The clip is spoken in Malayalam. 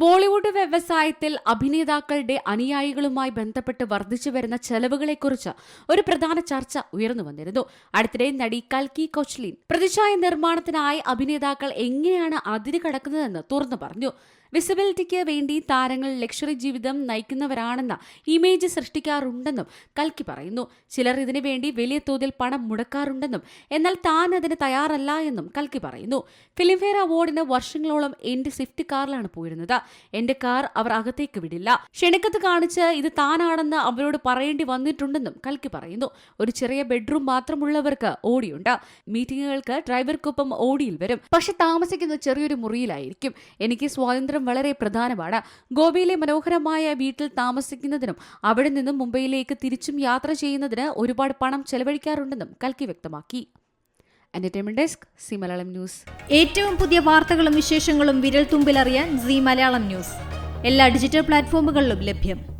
ബോളിവുഡ് വ്യവസായത്തിൽ അഭിനേതാക്കളുടെ അനുയായികളുമായി ബന്ധപ്പെട്ട് വർദ്ധിച്ചു വരുന്ന ചെലവുകളെക്കുറിച്ച് ഒരു പ്രധാന ചർച്ച ഉയർന്നു വന്നിരുന്നു. അടുത്തിടെ നടി കൽക്കി കൊച്ലിൻ പ്രതിച്ഛായ നിർമ്മാണത്തിനായി അഭിനേതാക്കൾ എങ്ങനെയാണ് അതിര് കടക്കുന്നതെന്ന് തുറന്നു പറഞ്ഞു. വിസിബിലിറ്റിക്ക് വേണ്ടി താരങ്ങൾ ലക്ഷറി ജീവിതം നയിക്കുന്നവരാണെന്ന ഇമേജ് സൃഷ്ടിക്കാറുണ്ടെന്നും കൽക്കി പറയുന്നു. ചിലർ ഇതിനു വേണ്ടി വലിയ തോതിൽ പണം മുടക്കാറുണ്ടെന്നും എന്നാൽ താൻ അതിന് തയ്യാറല്ല എന്നും കൽക്കി പറയുന്നു. ഫിലിംഫെയർ അവാർഡിന് വർഷങ്ങളോളം എന്റെ സ്വിഫ്റ്റ് കാറിലാണ് പോയിരുന്നത്. എന്റെ കാർ അവർ അകത്തേക്ക് വിടില്ല. ക്ഷണിക്കത്ത് കാണിച്ച് ഇത് താനാണെന്ന് അവരോട് പറയേണ്ടി വന്നിട്ടുണ്ടെന്നും കൽക്കി പറയുന്നു. ഒരു ചെറിയ ബെഡ്റൂം മാത്രമുള്ളവർക്ക് ഓടിയുണ്ട്. മീറ്റിംഗുകൾക്ക് ഡ്രൈവർക്കൊപ്പം ഓടിയിൽ വരും. പക്ഷെ താമസിക്കുന്ന ചെറിയൊരു മുറിയിലായിരിക്കും. എനിക്ക് സ്വാതന്ത്ര്യം വളരെ പ്രധാനമാണ്. ഗോവയിലെ മനോഹരമായ വീട്ടിൽ താമസിക്കുന്നതിനും അവിടെ നിന്നും മുംബൈയിലേക്ക് തിരിച്ചും യാത്ര ചെയ്യുന്നതിന് ഒരുപാട് പണം ചെലവഴിക്കാറുണ്ടെന്നും കൽക്കി വ്യക്തമാക്കി. Desk C Malayalam news. ഏറ്റവും പുതിയ വാർത്തകളും വിശേഷങ്ങളും വിരൽ തുമ്പിലറിയാൻ സി മലയാളം ന്യൂസ്. എല്ലാ ഡിജിറ്റൽ പ്ലാറ്റ്ഫോമുകളിലും ലഭ്യം.